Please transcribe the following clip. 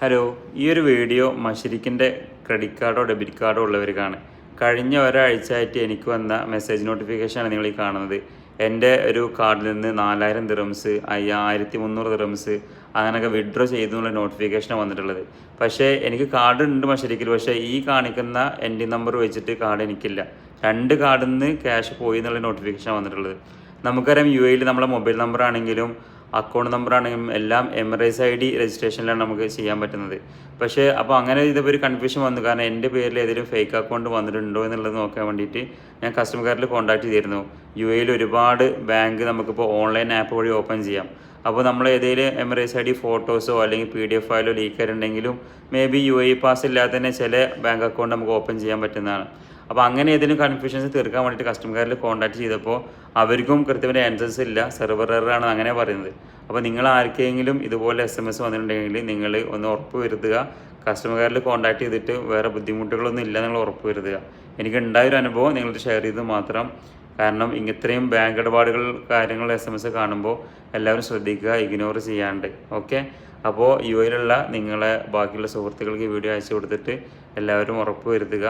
Hello ഈ ഒരു video മഷരിക്കിന്റെ ക്രെഡിറ്റ് കാർഡോ ഡെബിറ്റ് കാർഡോ ഉള്ളവർക്കാണ്. കഴിഞ്ഞ ഒരാഴ്ചയായിട്ട് എനിക്ക് വന്ന മെസ്സേജ് നോട്ടിഫിക്കേഷനാണ് നിങ്ങൾ ഈ കാണുന്നത്. എന്റെ ഒരു കാർഡിൽ നിന്ന് നാലായിരം ദിറംസ് അയ്യായിരത്തി മുന്നൂറ് ദിറംസ് അങ്ങനെയൊക്കെ വിഡ്രോ ചെയ്തു എന്നുള്ള നോട്ടിഫിക്കേഷനാണ് വന്നിട്ടുള്ളത്. പക്ഷേ എനിക്ക് കാർഡ് ഉണ്ട് മഷരിക്കിൽ പക്ഷേ ഈ കാണിക്കുന്ന എന്റെ നമ്പർ വെച്ചിട്ട് കാർഡ് എനിക്കില്ല. രണ്ട് കാർഡിൽ നിന്ന് ക്യാഷ് പോയി എന്നുള്ള നോട്ടിഫിക്കേഷൻ വന്നിട്ടുള്ളത്. നമുക്കറിയാം യു എയിൽ നമ്മളെ മൊബൈൽ നമ്പർ ആണെങ്കിലും അക്കൗണ്ട് നമ്പർ ആണെങ്കിലും എല്ലാം എമറൈസ് ഐ ഡി രജിസ്ട്രേഷനിലാണ് നമുക്ക് ചെയ്യാൻ പറ്റുന്നത്. പക്ഷേ അപ്പോൾ അങ്ങനെ ഇതിപ്പോൾ ഒരു കൺഫ്യൂഷൻ വന്നു. കാരണം എന്റെ പേരിൽ ഏതെങ്കിലും ഫേക്ക് അക്കൗണ്ട് വന്നിട്ടുണ്ടോ എന്നുള്ളത് നോക്കാൻ വേണ്ടിയിട്ട് ഞാൻ കസ്റ്റമർ കെയറിൽ കോൺടാക്ട് ചെയ്തിരുന്നു. യു എയിൽ ഒരുപാട് ബാങ്ക് നമുക്കിപ്പോൾ ഓൺലൈൻ ആപ്പ് വഴി ഓപ്പൺ ചെയ്യാം. അപ്പോൾ നമ്മൾ ഏതെങ്കിലും എമറൈസ് ഐ ഡി ഫോട്ടോസോ അല്ലെങ്കിൽ പി ഡി എഫ് ഫയലോ ലീക്ക് ആയിട്ടുണ്ടെങ്കിലും maybe U A pass ഇല്ലാതെ തന്നെ ചില ബാങ്ക് അക്കൗണ്ട് നമുക്ക് ഓപ്പൺ ചെയ്യാൻ പറ്റുന്നതാണ്. അപ്പോൾ അങ്ങനെ ഏതെങ്കിലും കൺഫ്യൂഷൻസ് തീർക്കാൻ വേണ്ടിയിട്ട് കസ്റ്റമർ കെയറിൽ കോൺടാക്ട് ചെയ്തപ്പോൾ അവർക്കും കൃത്യമായ ആൻസേഴ്സ് ഇല്ല. സെർവർ ആണ് അങ്ങനെ പറയുന്നത്. അപ്പോൾ നിങ്ങൾ ആർക്കെങ്കിലും ഇതുപോലെ എസ് എം എസ് വന്നിട്ടുണ്ടെങ്കിൽ നിങ്ങൾ ഒന്ന് ഉറപ്പ് വരുത്തുക. കസ്റ്റമർ കെയറിൽ കോൺടാക്ട് ചെയ്തിട്ട് വേറെ ബുദ്ധിമുട്ടുകളൊന്നും ഇല്ല നിങ്ങൾ ഉറപ്പ് വരുത്തുക. എനിക്ക് ഉണ്ടായൊരു അനുഭവം നിങ്ങളത് ഷെയർ ചെയ്ത് മാത്രം. കാരണം ഇങ്ങത്രയും ബാങ്ക് ഇടപാടുകൾ കാര്യങ്ങൾ എസ് എം എസ് കാണുമ്പോൾ എല്ലാവരും ശ്രദ്ധിക്കുക ഇഗ്നോർ ചെയ്യാണ്ട്. ഓക്കെ അപ്പോൾ യു എയിലുള്ള നിങ്ങളെ ബാക്കിയുള്ള സുഹൃത്തുക്കൾക്ക് വീഡിയോ അയച്ചു കൊടുത്തിട്ട് എല്ലാവരും ഉറപ്പ് വരുത്തുക.